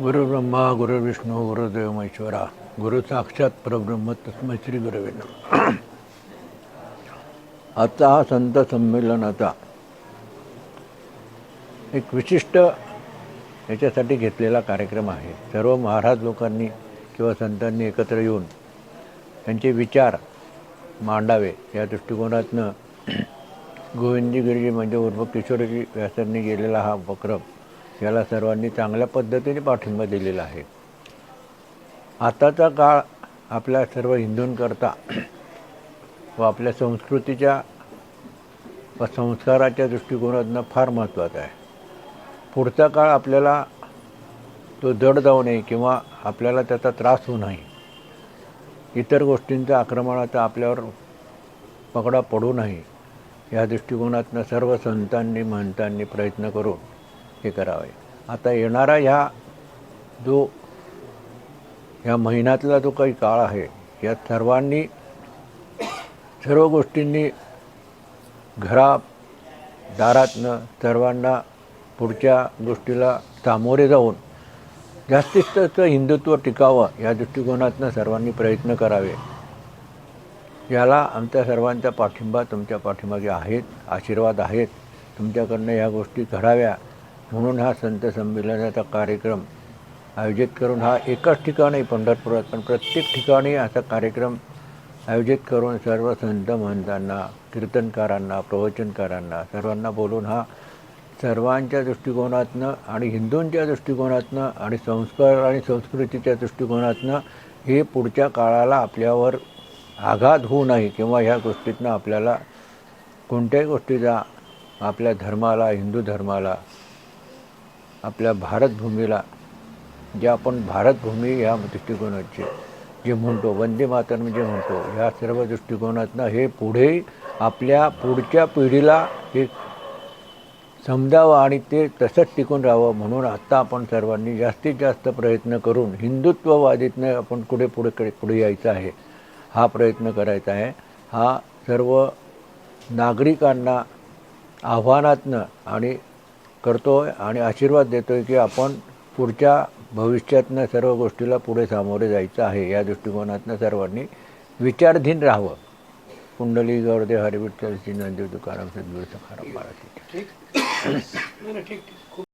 गुरुब्रह्मा गुरुविष्णू गुरुदेव महेश्वरा. गुरु साक्षात परब्रह्म तस्मै श्री गुरुवे आता आजचा हा संत संमेलनाचा एक विशिष्ट याच्यासाठी घेतलेला कार्यक्रम आहे. सर्व महाराज लोकांनी किंवा संतांनी एकत्र येऊन त्यांचे विचार मांडावे. या दृष्टिकोनातनं गोविंदजी म्हणजे उर्फ किशोरजी व्यासांनी गेलेला हा उपक्रम याला सर्वांनी चांगल्या पद्धतीने पाठिंबा दिलेला आहे. आताचा काळ आपल्या सर्व हिंदूंकरता व आपल्या संस्कृतीच्या व संस्काराच्या दृष्टिकोनातनं फार महत्त्वाचा आहे. पुढचा काळ आपल्याला तो जड जाऊ नये किंवा आपल्याला त्याचा त्रास होऊ नये. इतर गोष्टींचा आक्रमणाचा आपल्यावर पकडा पडू नये. या दृष्टिकोनातनं सर्व संतांनी महंतांनी प्रयत्न करून हे करावे. आता येणारा ह्या जो ह्या महिन्यातला जो काही काळ आहे या सर्वांनी सर्व गोष्टींनी घरा दारातनं सर्वांना पुढच्या गोष्टीला सामोरे जाऊन जास्तीत जास्त हिंदुत्व टिकावं या दृष्टिकोनातनं सर्वांनी प्रयत्न करावे. याला आमच्या सर्वांचा पाठिंबा तुमच्या पाठीमागे आहेत आशीर्वाद आहेत. तुमच्याकडनं ह्या गोष्टी घडाव्या. म्हणून हा संत संमेलनाचा कार्यक्रम आयोजित करून हा एकाच ठिकाणी पंढरपुरात पण प्रत्येक ठिकाणी असा कार्यक्रम आयोजित करून सर्व संत महंतांना कीर्तनकारांना प्रवचनकारांना सर्वांना बोलून हा सर्वांच्या दृष्टिकोनातनं आणि हिंदूंच्या दृष्टिकोनातनं आणि संस्कार आणि संस्कृतीच्या दृष्टिकोनातनं हे पुढच्या काळाला आपल्यावर आघात होऊ नये किंवा ह्या गोष्टीतनं आपल्याला कोणत्याही गोष्टीचा आपल्या धर्माला हिंदू धर्माला आपल्या भारतभूमीला जे आपण भारतभूमी ह्या दृष्टिकोनाचे जे म्हणतो वंदे मातरम जे म्हणतो ह्या सर्व दृष्टिकोनातनं हे पुढे आपल्या पुढच्या पिढीला हे समजावं आणि ते तसंच टिकून राहावं म्हणून आत्ता आपण सर्वांनी जास्तीत जास्त प्रयत्न करून हिंदुत्ववादीतनं आपण पुढे पुढे पुढे यायचं आहे हा प्रयत्न करायचा आहे. हा सर्व नागरिकांना आव्हानातनं आणि करतो आहे आणि आशीर्वाद देतो आहे की आपण पुढच्या भविष्यातनं सर्व गोष्टीला पुढे सामोरे जायचं आहे. या दृष्टिकोनातनं सर्वांनी विचारधीन राहावं. कुंडली गौरदे हरिविठ्ठल श्री नंदेव तुकाराम सद्गुरू सखाराम महाराज ठीक. ठीक ठीक.